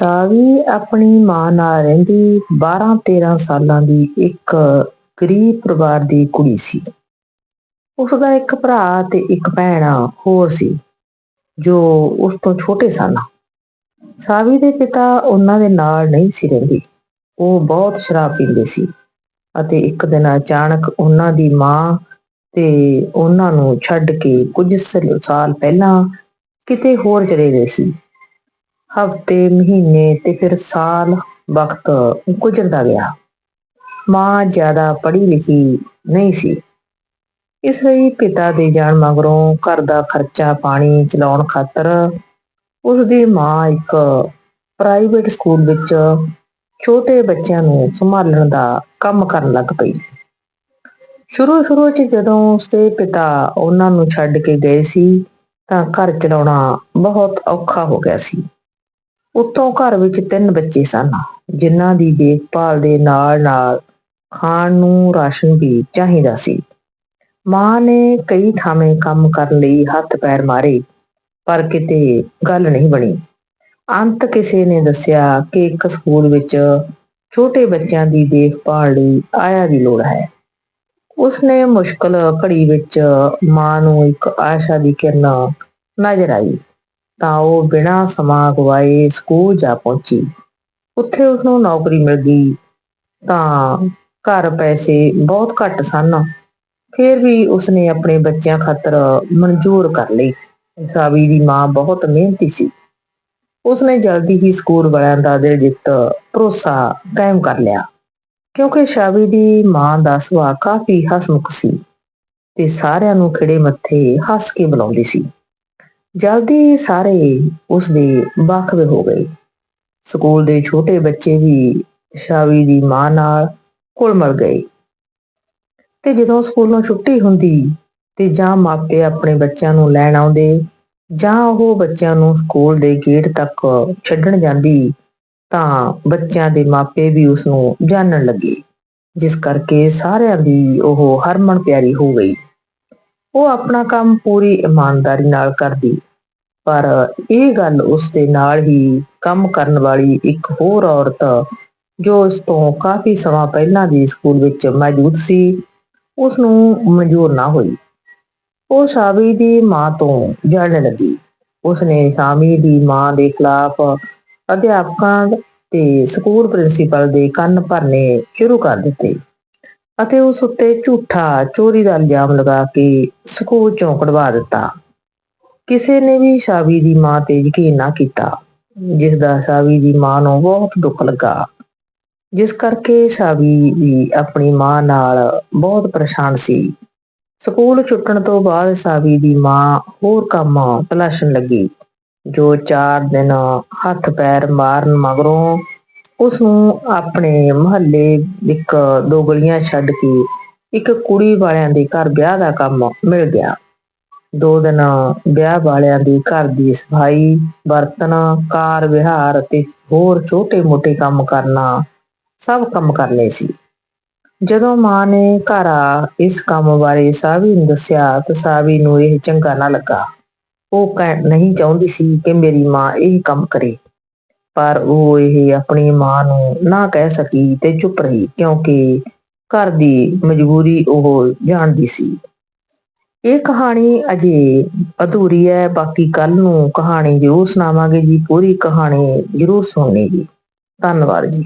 ਸਾਵੀ ਆਪਣੀ ਮਾਂ ਨਾਲ ਰਹਿੰਦੀ 12-13 ਸਾਲਾਂ ਦੀ ਇੱਕ ਗਰੀਬ ਪਰਿਵਾਰ ਦੀ ਕੁੜੀ ਸੀ। ਉਸਦਾ ਇੱਕ ਭਰਾ ਤੇ ਇੱਕ ਭੈਣ ਹੋਰ ਸੀ, ਜੋ ਉਸ ਤੋਂ ਛੋਟੇ ਸਨ। ਸਾਵੀ ਦੇ ਪਿਤਾ ਉਹਨਾਂ ਦੇ ਨਾਲ ਨਹੀਂ ਸੀ ਰਹਿੰਦੇ। ਉਹ ਬਹੁਤ ਸ਼ਰਾਬ ਪੀਂਦੇ ਸੀ ਅਤੇ ਇੱਕ ਦਿਨ ਅਚਾਨਕ ਉਹਨਾਂ ਦੀ ਮਾਂ ਤੇ ਉਹਨਾਂ ਨੂੰ ਛੱਡ ਕੇ ਕੁਝ ਸਾਲ ਪਹਿਲਾਂ ਕਿਤੇ ਹੋਰ ਚਲੇ ਗਏ ਸੀ। ਹਫ਼ਤੇ, ਮਹੀਨੇ ਤੇ ਫਿਰ ਸਾਲ ਵਕਤ ਗੁਜ਼ਰਦਾ ਗਿਆ। ਮਾਂ ਜ਼ਿਆਦਾ ਪੜ੍ਹੀ ਲਿਖੀ ਨਹੀਂ ਸੀ। ਇਸ ਲਈ ਪਿਤਾ ਦੇ ਜਾਣ ਮਗਰੋਂ ਘਰ ਦਾ ਖਰਚਾ ਪਾਣੀ ਚਲਾਉਣ ਖਾਤਰ ਉਸ ਦੀ ਮਾਂ ਇੱਕ ਪ੍ਰਾਈਵੇਟ ਸਕੂਲ ਵਿੱਚ ਛੋਟੇ ਬੱਚਿਆਂ ਨੂੰ ਸੰਭਾਲਣ ਦਾ ਕੰਮ ਕਰਨ ਲੱਗ ਪਈ। ਸ਼ੁਰੂ ਸ਼ੁਰੂ 'ਚ ਜਦੋਂ ਉਸਦੇ ਪਿਤਾ ਉਹਨਾਂ ਨੂੰ ਛੱਡ ਕੇ ਗਏ ਸੀ, ਤਾਂ ਘਰ ਚਲਾਉਣਾ ਬਹੁਤ ਔਖਾ ਹੋ ਗਿਆ ਸੀ। ਉੱਤੋਂ ਘਰ ਵਿੱਚ ਤਿੰਨ ਬੱਚੇ ਸਨ, ਜਿਨ੍ਹਾਂ ਦੀ ਦੇਖਭਾਲ ਦੇ ਨਾਲ-ਨਾਲ ਖਾਣ ਨੂੰ ਰਾਸ਼ਨ ਵੀ ਚਾਹੀਦਾ ਸੀ। ਮਾਂ ਨੇ ਕਈ ਥਾਵੇਂ ਕੰਮ ਕਰਨ ਲਈ ਹੱਥ ਪੈਰ ਮਾਰੇ, ਪਰ ਕਿਤੇ ਗੱਲ ਨਹੀਂ ਬਣੀ। ਅੰਤ ਕਿਸੇ ਨੇ ਦੱਸਿਆ ਕਿ ਇੱਕ ਸਕੂਲ ਵਿੱਚ ਛੋਟੇ ਬੱਚਿਆਂ ਦੀ ਦੇਖਭਾਲ ਲਈ ਆਇਆ ਦੀ ਲੋੜ ਹੈ। ਉਸਨੇ ਮੁਸ਼ਕਲ ਘੜੀ ਵਿੱਚ ਮਾਂ ਨੂੰ ਇੱਕ ਆਸ਼ਾ ਦੀ ਕਿਰਨ ਨਜ਼ਰ ਆਈ। ਤਾਂ ਉਹ ਬਿਨਾਂ ਸਮਾਂ ਗਵਾਏ ਸਕੂਲ ਜਾ ਪਹੁੰਚੀ। ਉੱਥੇ ਉਸਨੂੰ ਨੌਕਰੀ ਮਿਲ ਗਈ ਤਾਂ ਘਰ ਪੈਸੇ ਬਹੁਤ ਘੱਟ ਸਨ। ਫਿਰ ਵੀ ਉਸਨੇ ਆਪਣੇ ਬੱਚਿਆਂ ਖਾਤਰ ਮਨਜ਼ੂਰ ਕਰ ਲਈ। ਸਾਵੀ ਦੀ ਮਾਂ ਬਹੁਤ ਮਿਹਨਤੀ ਸੀ। ਉਸਨੇ ਜਲਦੀ ਹੀ ਸਕੂਲ ਵਾਲਿਆਂ ਦਾ ਦਿਲ ਜਿੱਤ ਭਰੋਸਾ ਕਾਇਮ ਕਰ ਲਿਆ। ਕਿਉਂਕਿ ਸ਼ਾਵੀ ਦੀ ਮਾਂ ਦਾ ਸੁਭਾਅ ਕਾਫੀ ਹਸਮੁਖ ਸੀ ਤੇ ਸਾਰਿਆਂ ਨੂੰ ਖਿੜੇ ਮੱਥੇ ਹੱਸ ਕੇ ਬੁਲਾਉਂਦੀ ਸੀ। ਜਲਦੀ ਸਾਰੇ ਉਸ ਦੇ ਵਾਕਵੇ ਹੋ ਗਏ। ਸਕੂਲ ਦੇ ਛੋਟੇ ਬੱਚੇ ਵੀ ਸ਼ਾਵੀ ਦੀ ਮਾਂ ਨਾਲ ਘੁਲ ਮਿਲ ਗਏ। ਤੇ ਜਦੋਂ ਸਕੂਲੋਂ ਛੁੱਟੀ ਹੁੰਦੀ ਤੇ ਜਾਂ ਮਾਪੇ ਆਪਣੇ ਬੱਚਿਆਂ ਨੂੰ ਲੈਣ ਆਉਂਦੇ ਜਾਂ ਉਹ ਬੱਚਿਆਂ ਨੂੰ ਸਕੂਲ ਦੇ ਗੇਟ ਤੱਕ ਛੱਡਣ ਜਾਂਦੀ ਤਾਂ ਬੱਚਿਆਂ ਦੇ ਮਾਪੇ ਵੀ ਉਸ ਨੂੰ ਜਾਣਨ ਲੱਗੇ, ਜਿਸ ਕਰਕੇ ਸਾਰਿਆਂ ਦੀ ਉਹ ਹਰਮਨ ਪਿਆਰੀ ਹੋ ਗਈ। ਉਹ ਆਪਣਾ ਕੰਮ ਪੂਰੀ ਇਮਾਨਦਾਰੀ ਨਾਲ ਕਰਦੀ। ਪਰ ਇਹ ਗੱਲ ਉਸ ਦੇ ਨਾਲ ਹੀ ਕੰਮ ਕਰਨ ਵਾਲੀ ਇੱਕ ਹੋਰ ਔਰਤ, ਜੋ ਉਸ ਤੋਂ ਕਾਫੀ ਸਮਾਂ ਪਹਿਲਾਂ ਦੀ ਸਕੂਲ ਵਿੱਚ ਮੌਜੂਦ ਸੀ ਉਸ ਨੂੰ ਮਨਜ਼ੂਰ ਨਾ ਹੋਈ। ਉਹ ਸਾਵੀ ਦੀ ਮਾਂ ਤੋਂ ਜਾਣਨ ਲੱਗੀ। ਉਸਨੇ ਸਾਮੀ ਦੀ ਮਾਂ ਦੇ ਖਿਲਾਫ ਅਧਿਆਪਕਾਂ ਤੇ ਸਕੂਲ ਪ੍ਰਿੰਸੀਪਲ ਦੇ ਕੰਨ ਭਰਨੇ ਸ਼ੁਰੂ ਕਰ ਦਿੱਤੇ। ਅਤੇ ਉਸ ਉੱਤੇ ਝੂਠਾ ਚੋਰੀ ਦਾ ਇਲਜ਼ਾਮ ਲਗਾ ਕੇ ਸਕੂਲ ਚੋਂ ਕਢਵਾ ਦਿੱਤਾ। ਕਿਸੇ ਨੇ ਵੀ ਸ਼ਾਵੀ ਦੀ ਮਾਂ ਤੇ ਯਕੀਨ ਨਾ ਕੀਤਾ, ਜਿਸ ਦਾ ਸ਼ਾਵੀ ਦੀ ਮਾਂ ਨੂੰ ਬਹੁਤ ਦੁੱਖ ਲੱਗਾ। ਜਿਸ ਕਰਕੇ ਸ਼ਾਵੀ ਵੀ ਆਪਣੀ ਮਾਂ ਨਾਲ ਬਹੁਤ ਪਰੇਸ਼ਾਨ ਸੀ। ਸਕੂਲ ਛੁੱਟਣ ਤੋਂ ਬਾਅਦ ਸਾਵੀ ਦੀ ਮਾਂ ਹੋਰ ਕੰਮ ਤਲਾਸ਼ਣ ਲੱਗੀ, ਜੋ ਚਾਰ ਦਿਨ ਹੱਥ ਪੈਰ ਮਾਰਨ ਮਗਰੋਂ ਉਸ ਨੂੰ ਆਪਣੇ ਮੁਹੱਲੇ ਇੱਕ ਦੋ ਗਲੀਆਂ ਛੱਡ ਕੇ ਇੱਕ ਕੁੜੀ ਵਾਲਿਆਂ ਦੇ ਘਰ ਵਿਆਹ ਦਾ ਕੰਮ ਮਿਲ ਗਿਆ। ਦੋ ਦਿਨ ਵਿਆਹ ਵਾਲਿਆਂ ਦੇ ਘਰ ਦੀ ਸਫ਼ਾਈ, ਬਰਤਨ, ਕਾਰ ਵਿਹਾਰ ਤੇ ਹੋਰ ਛੋਟੇ-ਮੋਟੇ ਕੰਮ ਕਰਨਾ ਸਭ ਕੰਮ ਕਰਨੇ ਸੀ। ਜਦੋਂ ਮਾਂ ਨੇ ਘਰ ਆ ਇਸ ਕੰਮ ਬਾਰੇ ਸਾਵੀ ਨੂੰ ਦੱਸਿਆ ਤਾਂ ਸਾਵੀ ਨੂੰ ਇਹ ਚੰਗਾ ਨਾ ਲੱਗਾ। ਉਹ ਕਹਿ ਨਹੀਂ ਚਾਹੁੰਦੀ ਸੀ ਕਿ ਮੇਰੀ ਮਾਂ ਇਹ ਕੰਮ ਕਰੇ। ਪਰ ਉਹ ਇਹ ਆਪਣੀ ਮਾਂ ਨੂੰ ਨਾ ਕਹਿ ਸਕੀ ਤੇ ਚੁੱਪ ਰਹੀ, ਕਿਉਂਕਿ ਘਰ ਦੀ ਮਜਬੂਰੀ ਉਹ ਜਾਣਦੀ ਸੀ। ਇਹ ਕਹਾਣੀ ਅਜੇ ਅਧੂਰੀ ਹੈ, ਬਾਕੀ ਕੱਲ ਨੂੰ ਕਹਾਣੀ ਜ਼ਰੂਰ ਸੁਣਾਵਾਂਗੇ ਜੀ, ਪੂਰੀ ਕਹਾਣੀ ਜ਼ਰੂਰ ਸੁਣਨੀ ਜੀ। ਧੰਨਵਾਦ ਜੀ।